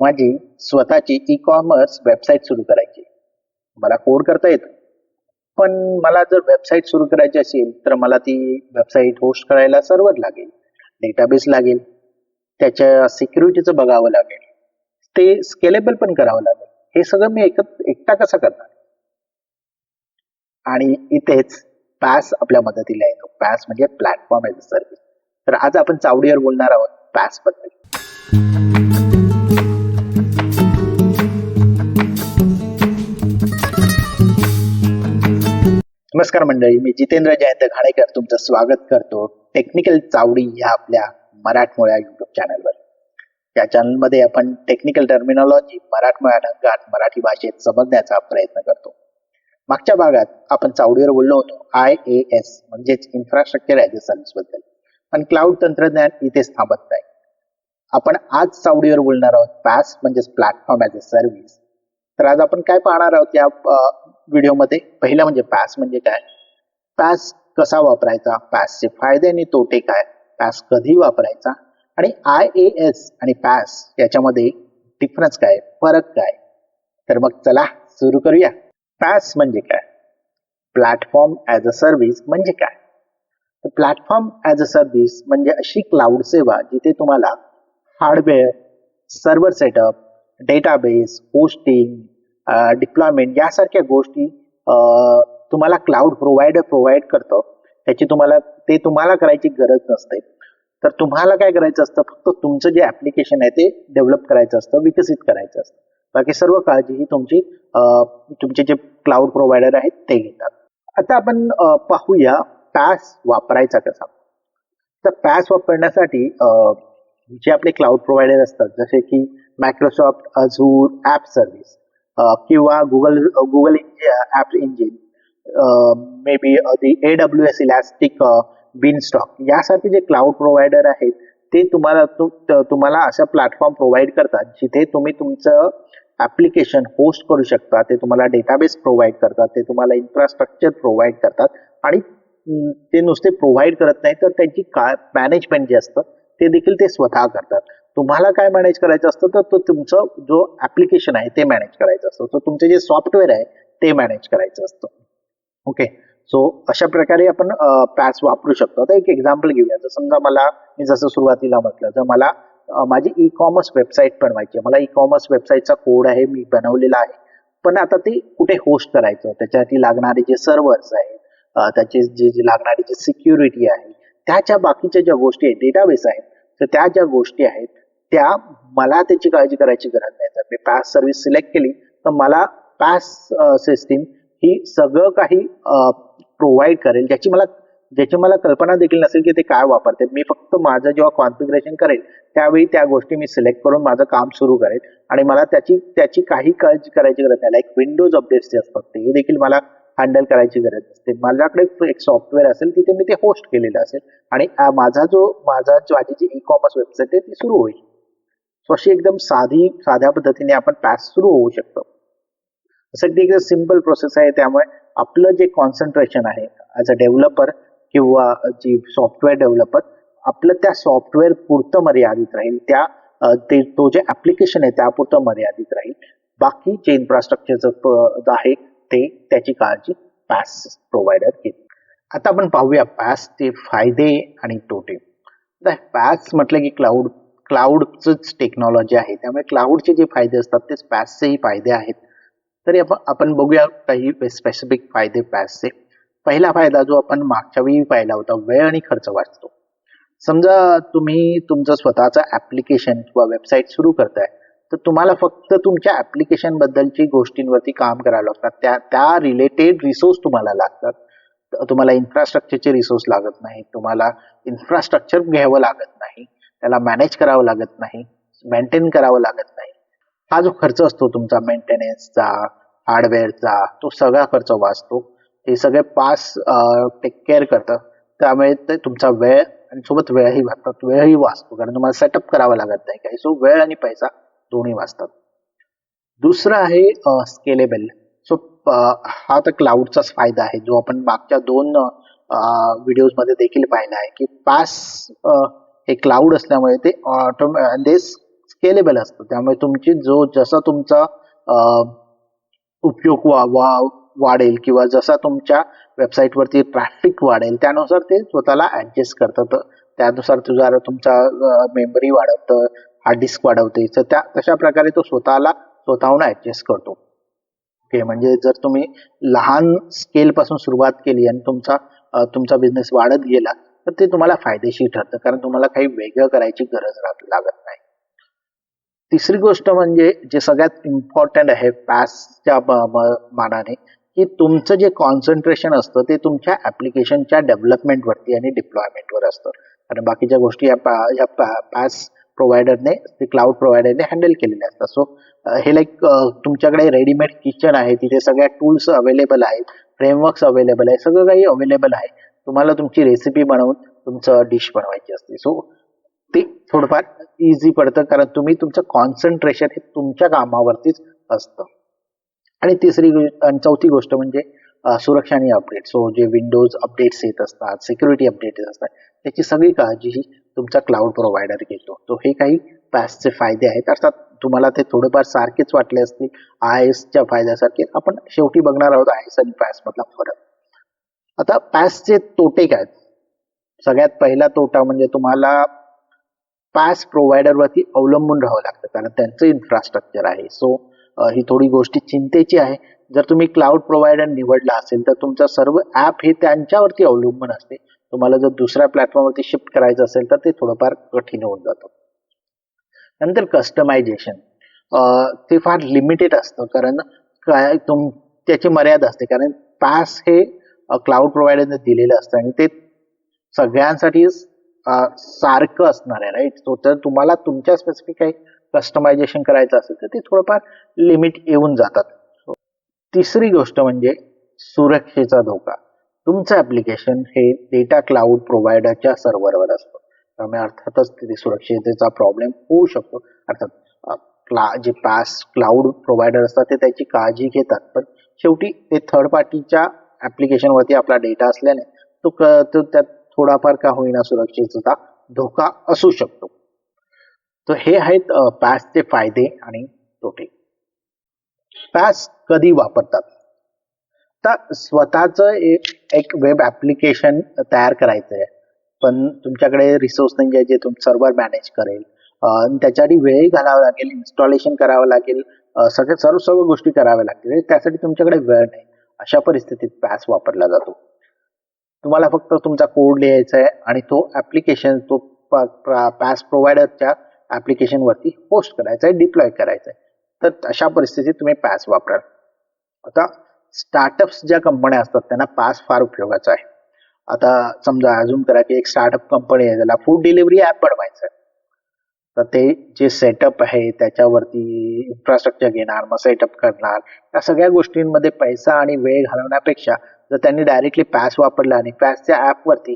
माझी स्वतःची e commerce website सुरू करायची. मला कोड करता येतं. पण मला जर वेबसाईट सुरू करायची असेल तर मला ती वेबसाईट होस्ट करायला सर्व्हर लागेल. डेटाबेस लागेल. त्याच्या सिक्युरिटीचं बघावं लागेल. ते स्केलेबल पण करावं लागेल. हे सगळं मी एकत एकटा कसं करणार? आणि इथेच पॅस आपल्या मदतीला येतो. पॅस म्हणजे प्लॅटफॉर्म एज अ सर्व्हिस तर आज आपण चावडीवर बोलणार आहोत पॅसबद्दल. नमस्कार मंडळी मी जितेंद्र जयंत घाणेकर तुमचं स्वागत करतो टेक्निकल चावडी ह्या आपल्या मराठमोळ्या युट्यूब चॅनलवर या चॅनलमध्ये आपण टेक्निकल टर्मिनॉलॉजी मराठमोळ्या ढंगात मराठी भाषेत समजण्याचा प्रयत्न करतो. मागच्या भागात आपण चावडीवर बोललो होतो आय ए एस म्हणजेच इन्फ्रास्ट्रक्चर ॲज अ सर्व्हिसबद्दल. पण क्लाउड तंत्रज्ञान इथेच थांबत नाही. आपण आज चावडीवर बोलणार आहोत पॅस म्हणजेच प्लॅटफॉर्म ॲज अ सर्व्हिस तर आज आपण काय पाहणार आहोत या व्हिडिओमध्ये पहिलं म्हणजे पॅस म्हणजे काय? पॅस कसा वापरायचा? पॅसचे फायदे आणि तोटे काय? पॅस कधी वापरायचा? आणि आय ए एस आणि पॅस याच्यामध्ये डिफरन्स काय? फरक काय? तर मग चला सुरू करूया. पॅस म्हणजे काय? प्लॅटफॉर्म ॲज अ सर्व्हिस म्हणजे काय? तर प्लॅटफॉर्म ॲज अ सर्व्हिस म्हणजे अशी क्लाउड सेवा जिथे तुम्हाला hardware server setup database hosting deployment यासारख्या गोष्टी तुम्हाला क्लाउड प्रोव्हायडर प्रोव्हाइड करतं. त्याची तुम्हाला ते तुम्हाला करायची गरज नसते. तर तुम्हाला काय करायचं असतं? फक्त तुमचं जे ऍप्लिकेशन आहे ते डेव्हलप करायचं असतं विकसित करायचं असतं. बाकी सर्व काळजी ही तुमची तुमचे जे क्लाउड प्रोव्हायडर आहेत ते घेतात. आता आपण पाहूया पॅस वापरायचा कसा. तर पॅस वापरण्यासाठी जे आपले क्लाउड प्रोव्हायडर असतात जसे की मायक्रोसॉफ्ट अझूर ॲप सर्व्हिस किंवा Google Google app engine may be the A W S elastic beanstalk यासारखे जे क्लाउड प्रोव्हायडर आहेत ते तुम्हाला तुम्हाला अशा प्लॅटफॉर्म प्रोव्हाइड करतात जिथे तुम्ही तुमचं ऍप्लिकेशन होस्ट करू शकता ते तुम्हाला डेटाबेस प्रोव्हाइड करतात ते तुम्हाला इन्फ्रास्ट्रक्चर प्रोव्हाइड करतात आणि ते नुसते प्रोव्हाइड करत नाही तर त्यांची का मॅनेजमेंट जे असतं ते देखील ते स्वतः करतात. तुम्हाला काय मॅनेज करायचं असतं तर तो तुमचं जो ऍप्लिकेशन आहे ते मॅनेज करायचं असतं. तर तुमचे जे सॉफ्टवेअर आहे ते मॅनेज करायचं असतं. ओके सो अशा प्रकारे आपण पॅस वापरू शकतो. आता एक एक्झाम्पल घेऊया. जर समजा मला मी जसं सुरुवातीला म्हटलं तर मला माझी ई कॉमर्स वेबसाईट बनवायची आहे. मला ई कॉमर्स वेबसाईटचा कोड आहे मी बनवलेला आहे. पण आता ते कुठे होस्ट करायचं? त्याच्यासाठी लागणारे जे सर्व्हर्स आहेत त्याचे जे जे लागणारी जे सिक्युरिटी आहे त्याच्या बाकीच्या ज्या गोष्टी आहेत डेटाबेस आहेत तर त्या ज्या गोष्टी आहेत त्या मला त्याची काळजी करायची गरज नाही. जर मी पॅस सर्व्हिस सिलेक्ट केली तर मला पॅस सिस्टीम ही सगळं काही प्रोव्हाइड करेल. ज्याची मला ज्याची मला कल्पना देखील नसेल की ते काय वापरते. मी फक्त माझं जेव्हा कॉन्फिगरेशन करेल त्यावेळी त्या गोष्टी मी सिलेक्ट करून माझं काम सुरू करेल. आणि मला त्याची त्याची काही काळजी करायची गरज नाही. लाईक विंडोज अपडेट्स जे असतात ते देखील मला हँडल करायची गरज असते. माझ्याकडे एक सॉफ्टवेअर असेल तिथे मी ते होस्ट केलेलं असेल. आणि माझा जो माझा माझी जी ई कॉमर्स वेबसाईट आहे ती सुरू होईल. अशी एकदम साधी साध्या पद्धतीने आपण पॅस सुरू होऊ शकतो. असं ती सिंपल प्रोसेस आहे. त्यामुळे आपलं जे कॉन्सन्ट्रेशन आहे ॲज अ डेव्हलपर किंवा जी सॉफ्टवेअर डेव्हलपर आपलं त्या सॉफ्टवेअर पुरतं मर्यादित राहील. त्या ते तो जे ऍप्लिकेशन आहे त्यापुरतं मर्यादित राहील. बाकी जे इन्फ्रास्ट्रक्चरचं आहे ते त्याची काळजी पॅस प्रोव्हायडर घेईल. आता आपण पाहूया पॅसचे फायदे आणि तोटे. पॅस म्हटलं की क्लाउड क्लाउडच टेक्नॉलॉजी आहे. त्यामुळे क्लाउडचे जे फायदे असतात ते पॅसचेही फायदे आहेत. तरी आपण आपण बघूया काही स्पेसिफिक फायदे पॅसचे पहिला फायदा जो आपण मागच्या वेळी पाहिला होता वेळ आणि खर्च वाचतो. समजा तुम्ही तुमचं स्वतःचं ऍप्लिकेशन किंवा वेबसाईट सुरू करताय तर तुम्हाला फक्त तुमच्या ऍप्लिकेशन बद्दलची गोष्टींवरती काम करावं लागतात. त्या त्या रिलेटेड रिसोर्स तुम्हाला लागतात. तुम्हाला इन्फ्रास्ट्रक्चरचे रिसोर्स लागत नाही तुम्हाला इन्फ्रास्ट्रक्चर घ्यावं लागत नाही. त्याला मॅनेज करावं लागत नाही मेंटेन करावं लागत नाही. हा जो खर्च असतो तुमचा मेंटेनन्सचा हार्डवेअरचा तो सगळा खर्च वाचतो. हे सगळे पास टेक केअर करतं. त्यामुळे ते तुमचा वेळ आणि सोबत वेळही वाचतात. वेळही वाचतो कारण तुम्हाला सेटअप करावा लागत नाही काही. सो वेळ आणि पैसा दोन्ही वाचतात. दुसरं आहे स्केलेबल सो हा तर क्लाउडचाच फायदा आहे. जो आपण मागच्या दोन व्हिडिओजमध्ये देखील पाहिला आहे की पास हे क्लाउड असल्यामुळे ते ऑटोमे स्केलेबल असतं. त्यामुळे तुमची जो जसा तुमचा उपयोग वा वा वाढेल किंवा जसा तुमच्या वेबसाईटवरती ट्रॅफिक वाढेल त्यानुसार ते स्वतःला ऍडजस्ट करतात. तर त्यानुसार तुझा तुमचा मेमरी वाढवतं हार्ड डिस्क वाढवते तर त्या तशा प्रकारे तो स्वतःला स्वतःहून ऍडजस्ट करतो. ओके म्हणजे जर तुम्ही लहान स्केलपासून सुरुवात केली आणि तुमचा तुमचा बिझनेस वाढत गेला तर ते तुम्हाला फायदेशीर ठरतं. कारण तुम्हाला काही वेगळं करायची गरज लागत नाही. तिसरी गोष्ट म्हणजे जे सगळ्यात इम्पॉर्टंट आहे पॅसच्या मानाने की तुमचं जे कॉन्सन्ट्रेशन असतं ते तुमच्या ऍप्लिकेशनच्या डेव्हलपमेंटवरती आणि डिप्लॉयमेंटवर असतं. कारण बाकीच्या गोष्टी या पा या पॅस प्रोव्हायडरने ते क्लाउड प्रोव्हायडरने हँडल केलेले असतात. सो हे लाईक तुमच्याकडे रेडीमेड किचन आहे तिथे सगळ्या टूल्स अवेलेबल आहेत फ्रेमवर्क्स अवेलेबल आहे सगळं काही अवेलेबल आहे. तुम्हाला तुमची रेसिपी बनवून तुमचं डिश बनवायची असते. सो ते थोडंफार इझी पडतं कारण तुम्ही तुमचं कॉन्सन्ट्रेशन हे तुमच्या कामावरतीच असतं. आणि तिसरी आणि चौथी गोष्ट म्हणजे सुरक्षा आणि अपडेट सो जे विंडोज अपडेट्स येत असतात सिक्युरिटी अपडेट येत असतात त्याची सगळी काळजी ही तुमचा क्लाउड प्रोव्हायडर घेतो. तो हे काही पॅसचे फायदे आहेत. अर्थात तुम्हाला ते थोडेफार सारखेच वाटले असतील आय एसच्या फायद्यासारखे आपण शेवटी बघणार आहोत आय एस आणि पॅसमधला फरक. आता पॅसचे तोटे काय आहेत? सगळ्यात पहिला तोटा म्हणजे तुम्हाला पॅस प्रोव्हायडरवरती अवलंबून राहावं लागतं कारण त्यांचं इन्फ्रास्ट्रक्चर आहे. सो ही थोडी गोष्टी चिंतेची आहे. जर तुम्ही क्लाउड प्रोव्हायडर निवडला असेल तर तुमचं सर्व ॲप हे त्यांच्यावरती अवलंबून असते. तुम्हाला जर दुसऱ्या प्लॅटफॉर्मवरती शिफ्ट करायचं असेल तर ते थोडंफार कठीण होऊन जातं. नंतर कस्टमायझेशन ते फार लिमिटेड असतं कारण काय तुम त्याची मर्यादा असते. कारण पॅस हे क्लाउड प्रोव्हायडरने दिलेलं असतं आणि ते सगळ्यांसाठी सारखं असणार आहे राईट सो तर तुम्हाला तुमच्या स्पेसिफिक काही कस्टमायझेशन करायचं असेल तर ते थोडंफार लिमिट येऊन जातात. तिसरी गोष्ट म्हणजे सुरक्षेचा धोका. तुमचं ऍप्लिकेशन हे डेटा क्लाउड प्रोव्हायडरच्या सर्व्हरवर असतं. त्यामुळे अर्थातच तिथे सुरक्षिततेचा प्रॉब्लेम होऊ शकतो. अर्थात क्ला जे पास क्लाउड प्रोव्हायडर असतात ते त्याची काळजी घेतात. पण शेवटी ते थर्ड पार्टीच्या ऍप्लिकेशन वरती आपला डेटा असल्याने तो तो त्यात थोडाफार का होईना सुरक्षितता धोका असू शकतो. तर हे आहेत पॅसचे फायदे आणि तोटे. पॅस कधी वापरतात? तर स्वतःच एक एक वेब ऍप्लिकेशन तयार करायचं आहे पण तुमच्याकडे रिसोर्स नाही आहे जे तुम सर्व्हर मॅनेज करेल. त्याच्यासाठी वेळही घालावा लागेल इन्स्टॉलेशन करावं लागेल सगळ्या सर्व सर्व गोष्टी कराव्या लागतील. त्यासाठी तुमच्याकडे वेळ नाही. अशा परिस्थितीत पॅस वापरला जातो. तुम्हाला फक्त तुमचा कोड लिहायचा आहे आणि तो ऍप्लिकेशन तो पॅस प्रोव्हायडरच्या ऍप्लिकेशन वरती होस्ट करायचा आहे डिप्लॉय करायचा आहे. तर अशा परिस्थितीत तुम्ही पॅस वापराल. आता स्टार्टअप्स ज्या कंपन्या असतात त्यांना पास फार उपयोगाचा आहे. आता समजा अजून करा की एक स्टार्टअप कंपनी आहे त्याला फूड डिलिव्हरी ऍप बनवायचं आहे. तर ते जे सेटअप आहे त्याच्यावरती इन्फ्रास्ट्रक्चर घेणार मग सेटअप करणार या सगळ्या गोष्टींमध्ये पैसा आणि वेळ घालवण्यापेक्षा जर त्यांनी डायरेक्टली पॅस वापरला आणि पॅसच्या ॲपवरती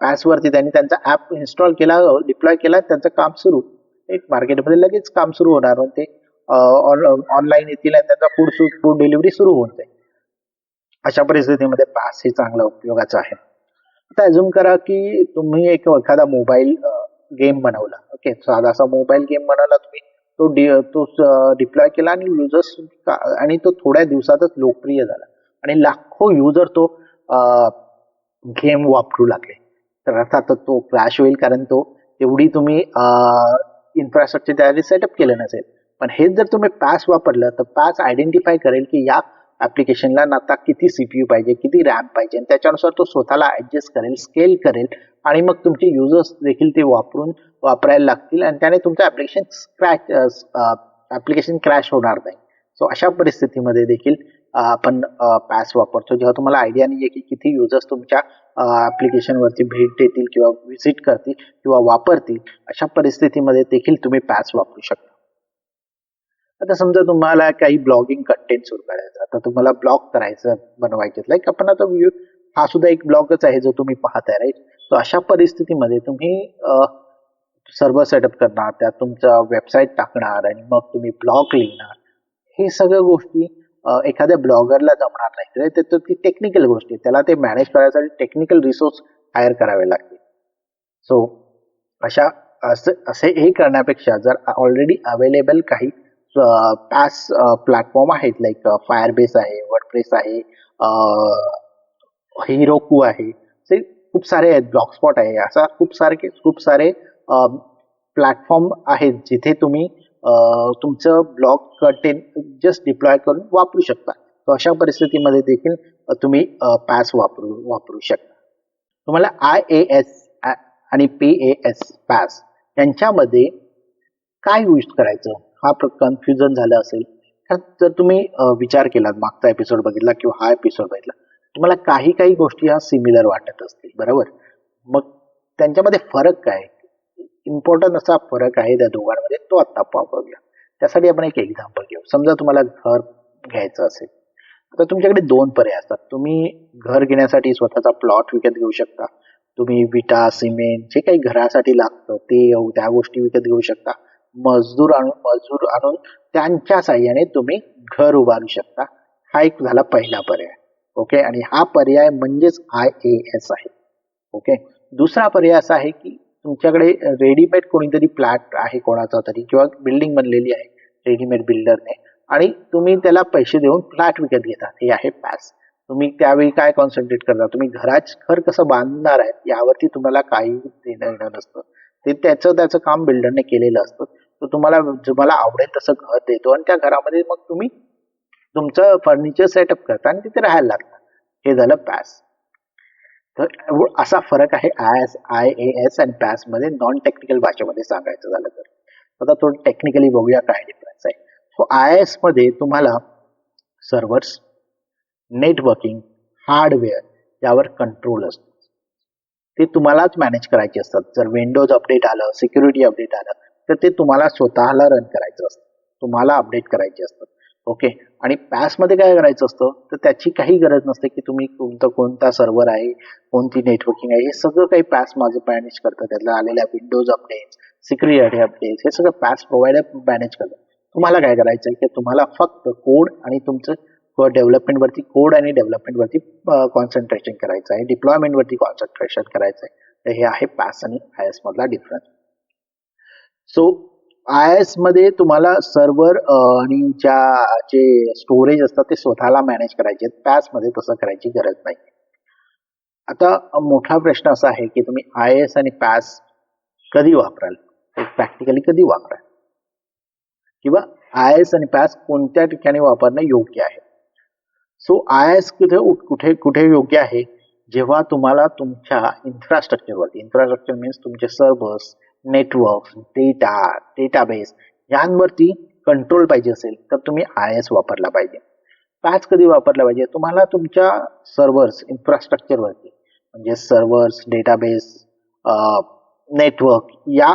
पॅसवरती त्यांनी त्यांचा ॲप इन्स्टॉल केला डिप्लॉय केला त्यांचं काम सुरू. एक मार्केटमध्ये लगेच काम सुरू होणार मग ते ऑनलाईन येतील आणि त्यांचा फूड फूड डिलिव्हरी सुरू होऊन जाईल. अशा परिस्थितीमध्ये पॅस हे चांगला उपयोगाचं आहे. आता अजून करा की तुम्ही एक एखादा मोबाईल गेम बनवला. ओके साधासा मोबाईल गेम बनवला तुम्ही. तो डि तो डिप्लॉय केला आणि युजर्स आणि तो थोड्या दिवसातच लोकप्रिय झाला. आणि लाखो युजर तो गेम वापरू लागले. तर अर्थात तो क्रॅश होईल कारण तो एवढी तुम्ही इन्फ्रास्ट्रक्चर त्यासाठी सेटअप केलं नसेल. पण हेच जर तुम्ही पॅस वापरलं तर पॅस आयडेंटिफाय करेल की या ऍप्लिकेशनला आता किती सीपीयू पाहिजे किती रॅम पाहिजे. आणि त्याच्यानुसार तो स्वतःला ऍडजस्ट करेल स्केल करेल आणि मग तुमचे युजर्स देखील ते वापरून वापरायला लागतील आणि त्याने तुमचं ऍप्लिकेशन स्क्रॅच ऍप्लिकेशन क्रॅश होणार नाही. सो अशा परिस्थितीमध्ये देखील आपण पॅस वापरतो. जेव्हा तुम्हाला आयडिया नाही आहे की किती युजर्स तुमच्या ऍप्लिकेशन वरती भेट देतील किंवा व्हिजिट करतील किंवा वापरतील अशा परिस्थितीमध्ये देखील तुम्ही पॅस वापरू शकता. आता समजा तुम्हाला काही ब्लॉगिंग कंटेंट सुरू करायचं आता तुम्हाला ब्लॉग करायचं बनवायचे लाईक आपण आता हा सुद्धा एक ब्लॉगच आहे जो तुम्ही पाहताय राईट सो अशा परिस्थितीमध्ये तुम्ही सर्व सेटअप करणार त्यात तुमचा वेबसाईट टाकणार आणि मग तुम्ही ब्लॉग लिहिणार. हे सगळ्या गोष्टी एखाद्या ब्लॉगरला जमणार नाही. तर ती टेक्निकल गोष्टी त्याला ते मॅनेज करायसाठी टेक्निकल रिसोर्स हायर करावे लागतील. सो अशा असं असे हे करण्यापेक्षा जर ऑलरेडी अवेलेबल काही पॅस प्लॅटफॉर्म आहेत लाईक फायरबेस आहे वर्डप्रेस आहे हिरोकू आहे ते खूप सारे आहेत ब्लॉकस्पॉट आहे. असा खूप सारे खूप सारे प्लॅटफॉर्म आहेत जिथे तुम्ही तुमचं ब्लॉग कंटेंट जस्ट डिप्लॉय करून वापरू शकता. तर अशा परिस्थितीमध्ये देखील तुम्ही पॅस वापरू वापरू शकता. तुम्हाला आय ए एस आणि पी ए एस पॅस यांच्यामध्ये काय यूज करायचं? हा कन्फ्युजन झालं असेल. तर जर तुम्ही विचार केला मागचा एपिसोड बघितला किंवा हा एपिसोड बघितला. तुम्हाला काही काही गोष्टी ह्या सिमिलर वाटत असतील. बरोबर? मग त्यांच्यामध्ये फरक काय? इम्पॉर्टंट असा फरक आहे त्या दोघांमध्ये तो आत्ता पाहूया त्यासाठी आपण एक एक्झाम्पल घेऊ. समजा तुम्हाला घर घ्यायचं असेल. तर तुमच्याकडे दोन पर्याय असतात. तुम्ही घर घेण्यासाठी स्वतःचा प्लॉट विकत घेऊ शकता. तुम्ही विटा सिमेंट जे काही घरासाठी लागतं ते त्या गोष्टी विकत घेऊ शकता. मजदूर आणून मजदूर आणून त्यांच्या साह्याने तुम्ही घर उभारू शकता. हा एक झाला पहिला पर्याय. ओके? आणि हा पर्याय म्हणजेच आय ए एस आहे. ओके? दुसरा पर्याय असा आहे की तुमच्याकडे रेडीमेड कोणीतरी फ्लॅट आहे कोणाचा तरी किंवा बिल्डिंग बनलेली आहे रेडीमेड बिल्डरने. आणि तुम्ही त्याला पैसे देऊन फ्लॅट विकत घेता. हे आहे पॅस. तुम्ही त्यावेळी काय कॉन्सन्ट्रेट करता? तुम्ही घराच घर कसं बांधणार आहे यावरती तुम्हाला काही देणं येणं नसतं. ते त्याचं त्याचं काम बिल्डरने केलेलं असतं. तर तुम्हाला तुम्हाला आवडेल तसं घर देतो आणि त्या घरामध्ये मग तुम्ही तुमचं फर्निचर सेटअप करता आणि तिथे राहायला लागतं. हे झालं पॅस तर असा फरक आहे I S I A S आणि पॅसमध्ये नॉन टेक्निकल भाषेमध्ये सांगायचं झालं तर. आता थोडं टेक्निकली बघूया काय डिफरन्स आहे. सो आय एसमध्ये तुम्हाला सर्व्हर्स नेटवर्किंग हार्डवेअर यावर कंट्रोल असतो. ते तुम्हालाच मॅनेज करायचे असतात. जर विंडोज अपडेट आलं सिक्युरिटी अपडेट आलं तर ते तुम्हाला स्वतःला रन करायचं असतं. तुम्हाला अपडेट करायचे असतात. ओके. आणि पॅसमध्ये काय करायचं असतं? तर त्याची काही गरज नसते की तुम्ही कोणतं कोणता सर्व्हर आहे कोणती नेटवर्किंग आहे हे सगळं काही पॅस माझं मॅनेज करतं त्यातल्या आलेल्या विंडोज अपडेट्स सिक्युरिटी अपडेट्स हे सगळं पॅस प्रोव्हाइडर मॅनेज करतं तुम्हाला काय करायचं आहे की तुम्हाला फक्त कोड आणि तुमचं डेव्हलपमेंट वरती कोड आणि डेव्हलपमेंट वरती कॉन्सन्ट्रेशन करायचं आहे. डिप्लॉयमेंट वरती कॉन्सन्ट्रेशन करायचं आहे. तर हे आहे पॅस आणि आय एस मधला डिफरन्स सो आय एसमध्ये तुम्हाला सर्व्हर आणि ज्या जे स्टोरेज असतात ते स्वतःला मॅनेज करायचे पॅसमध्ये तसं करायची गरज नाही. आता मोठा प्रश्न असा आहे की तुम्ही आय एस आणि पॅस कधी वापराल? प्रॅक्टिकली कधी वापराल? किंवा आय एस आणि पॅस कोणत्या ठिकाणी वापरणं योग्य आहे? सो आय एस कुठे कुठे कुठे योग्य आहे? जेव्हा तुम्हाला तुमच्या इन्फ्रास्ट्रक्चरवरती इन्फ्रास्ट्रक्चर मीन्स तुमचे सर्व्हर्स नेटवर्क डेटा डेटाबेस यांवरती कंट्रोल पाहिजे असेल तर तुम्ही आय एस वापरला पाहिजे. पॅच कधी वापरला पाहिजे? तुम्हाला तुमच्या सर्व्हर्स इन्फ्रास्ट्रक्चरवरती म्हणजे सर्व्हर्स डेटाबेस नेटवर्क या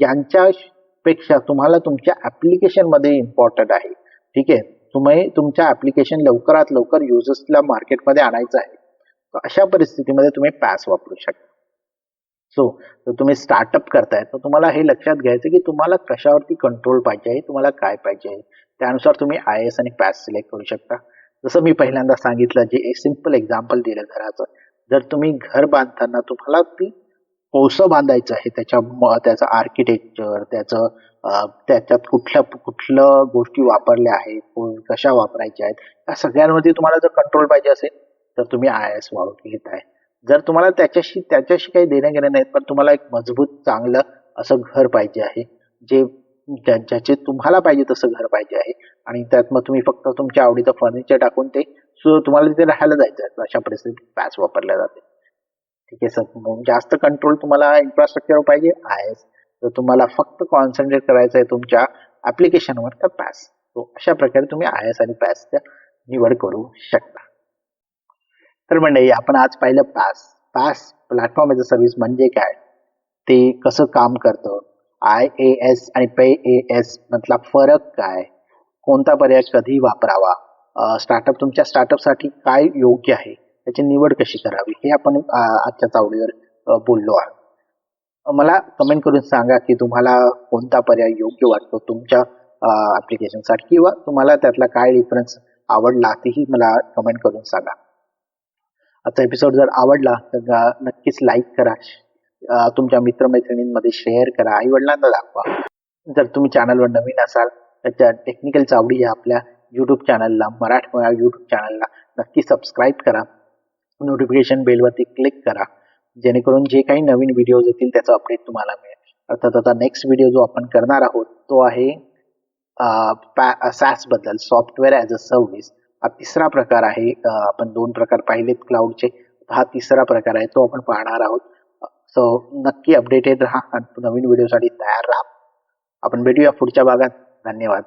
यांच्यापेक्षा तुम्हाला तुमच्या ॲप्लिकेशनमध्ये इम्पॉर्टंट आहे. ठीक आहे? तुम्ही तुमच्या ऍप्लिकेशन लवकरात लवकर युजर्सला मार्केटमध्ये आणायचं आहे. अशा परिस्थितीमध्ये तुम्ही पॅस वापरू शकता. सो जर तुम्ही स्टार्टअप करताय तर तुम्हाला हे लक्षात घ्यायचं की तुम्हाला कशावरती कंट्रोल पाहिजे आहे तुम्हाला काय पाहिजे आहे. त्यानुसार तुम्ही आय एस आणि पॅस सिलेक्ट करू शकता. जसं मी पहिल्यांदा सांगितलं जे सिंपल एक्झाम्पल दिलं घराचं. जर तुम्ही घर बांधताना तुम्हाला ती कोसं बांधायचं आहे त्याच्या त्याचं आर्किटेक्चर त्याचं त्याच्यात कुठल्या कुठलं गोष्टी वापरल्या आहेत कशा वापरायच्या आहेत या सगळ्यांवरती तुम्हाला जर कंट्रोल पाहिजे असेल तर तुम्ही आय एस वाढून घेत आहे जर तुम्हाला त्याच्याशी त्याच्याशी काही देणं घेणं नाही पण तुम्हाला एक मजबूत चांगलं असं घर पाहिजे आहे जे ज्या- ज्याचे तुम्हाला पाहिजे तसं घर पाहिजे आहे. आणि त्यात मग तुम्ही फक्त तुमच्या आवडीचं फर्निचर टाकून ते तुम्हाला तिथे राहायला जायचं आहे. अशा परिस्थितीत पॅच वापरल्या जाते. ठीक आहे सर. मग जास्त कंट्रोल तुम्हाला इन्फ्रास्ट्रक्चर पाहिजे आय एस तर तुम्हाला फक्त कॉन्सन्ट्रेट करायचं आहे तुमच्या ऍप्लिकेशनवर तर पॅस तो अशा प्रकारे तुम्ही आय एस आणि पॅसच्या निवड करू शकता. तर मंडळी आपण आज पाहिलं PaaS. PaaS platform as a service म्हणजे काय? ते कसं काम करतं? आय ए एस आणि पे ए एस मधला फरक काय? कोणता पर्याय कधी वापरावा? स्टार्टअप तुमच्या स्टार्टअपसाठी काय योग्य आहे? त्याची निवड कशी करावी? हे आपण आजच्या चावडीवर बोललो आहोत. मला कमेंट करून सांगा की तुम्हाला कोणता पर्याय योग्य वाटतो तुमच्या ऍप्लिकेशनसाठी किंवा तुम्हाला त्यातला काय डिफरन्स आवडला तेही मला कमेंट करून सांगा. आजचा एपिसोड जर आवडला तर नक्कीच लाईक करा. तुमच्या मित्रमैत्रिणींमध्ये शेअर करा. आई वडिलांना दाखवा. जर तुम्ही चॅनलवर नवीन असाल तर त्या टेक्निकल चावडी या आपल्या यूट्यूब चॅनलला मराठमोळा यूट्यूब चॅनलला नक्की सबस्क्राईब करा. नोटिफिकेशन बेलवरती क्लिक करा. जेणेकरून जे काही नवीन व्हिडिओज येतील त्याचा अपडेट तुम्हाला मिळेल. अर्थात आता नेक्स्ट व्हिडिओ जो आपण करणार आहोत तो आहे सॅसबद्दल सॉफ्टवेअर ॲज अ सर्व्हिस हा तिसरा प्रकार आहे. आपण दोन प्रकार पाहिलेत क्लाउडचे हा तिसरा प्रकार आहे तो आपण पाहणार आहोत. सो नक्की अपडेटेड राहा आणि नवीन व्हिडिओसाठी तयार राहा. आपण भेटूया पुढच्या भागात. धन्यवाद.